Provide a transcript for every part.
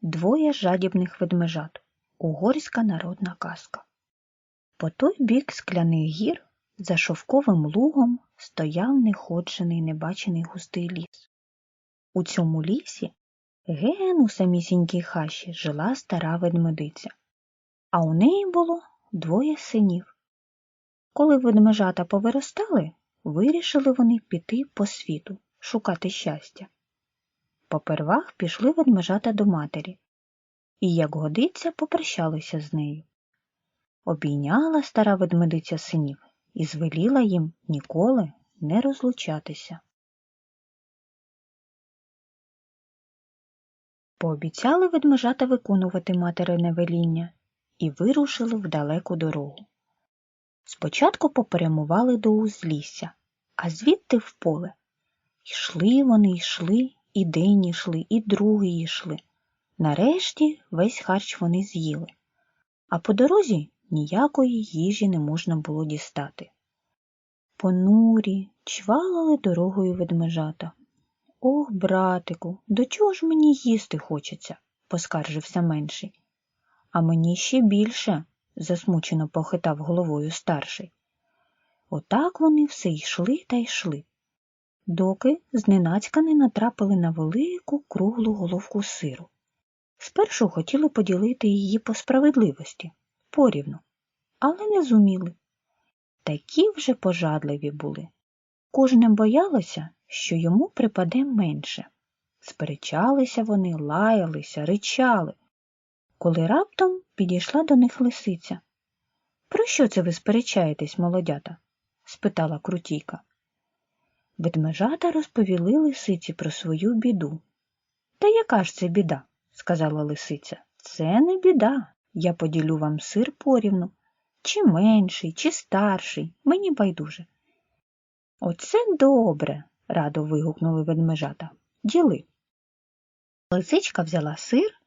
Двоє жадібних ведмежат. Угорська народна казка. По той бік скляних гір за шовковим лугом стояв неходжений небачений густий ліс. У цьому лісі ген у самісінькій хащі жила стара ведмедиця, а у неї було двоє синів. Коли ведмежата повиростали, вирішили вони піти по світу, шукати щастя. Попервах пішли ведмежата до матері і, як годиться, попрощалися з нею. Обійняла стара ведмедиця синів і звеліла їм ніколи не розлучатися. Пообіцяли ведмежата виконувати материне веління і вирушили в далеку дорогу. Спочатку попрямували до узлісся, а звідти в поле. Йшли вони, йшли, і день йшли, і другий йшли. Нарешті весь харч вони з'їли, а по дорозі ніякої їжі не можна було дістати. Понурі чвалили дорогою ведмежата. Ох, братику, до чого ж мені їсти хочеться? поскаржився менший. А мені ще більше, засмучено похитав головою старший. Отак вони все йшли та йшли, доки зненацька не натрапили на велику круглу головку сиру. Спершу хотіли поділити її по справедливості, порівну, але не зуміли. Такі вже пожадливі були. Кожне боялося, що йому припаде менше. Сперечалися вони, лаялися, ричали, коли раптом підійшла до них лисиця. Про що це ви сперечаєтесь, молодята? спитала крутійка. Ведмежата розповіли лисиці про свою біду. Та яка ж це біда? сказала лисиця. Це не біда. Я поділю вам сир порівну. Чи менший, чи старший, мені байдуже. Оце добре, радо вигукнули ведмежата. Діли. Лисичка взяла сир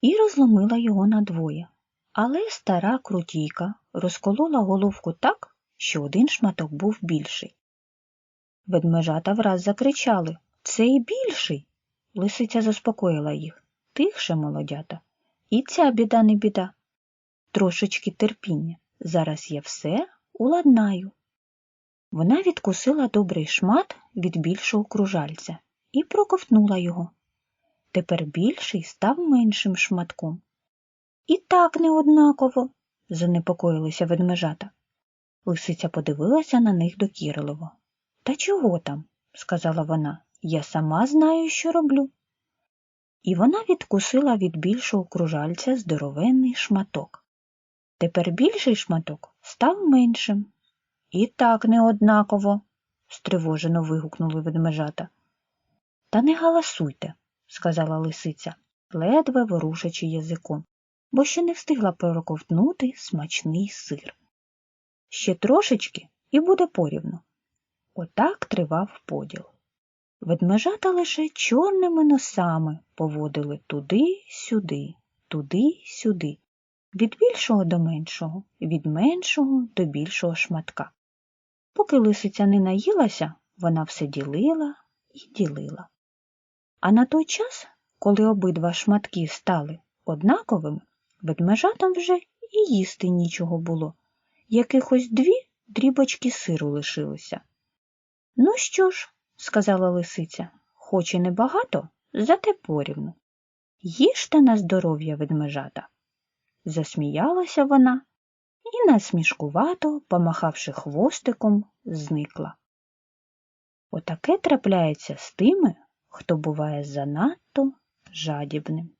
і розломила його надвоє, але стара крутійка розколола головку так, що один шматок був більший. Ведмежата враз закричали Цей більший. Лисиця заспокоїла їх. Тихше, молодята. І ця біда не біда. Трошечки терпіння. Зараз я все уладнаю. Вона відкусила добрий шмат від більшого кружальця і проковтнула його. Тепер більший став меншим шматком. І так неоднаково, занепокоїлися ведмежата. Лисиця подивилася на них докірливо. Та чого там? сказала вона. Я сама знаю, що роблю. І вона відкусила від більшого кружальця здоровенний шматок. Тепер більший шматок став меншим. І так неоднаково, стривожено вигукнули ведмежата. Та не галасуйте, сказала лисиця, ледве ворушачи язиком, бо ще не встигла проковтнути смачний сир. Ще трошечки і буде порівну. Отак тривав поділ. Ведмежата лише чорними носами поводили туди-сюди, туди-сюди, від більшого до меншого, від меншого до більшого шматка. Поки лисиця не наїлася, вона все ділила і ділила. А на той час, коли обидва шматки стали однаковими, ведмежатам вже і їсти нічого було, якихось дві дрібочки сиру лишилося. Ну що ж, сказала лисиця, хоч і небагато, зате порівну. Їжте на здоров'я ведмежата. Засміялася вона і насмішкувато, помахавши хвостиком, зникла. Отаке трапляється з тими, хто буває занадто жадібним.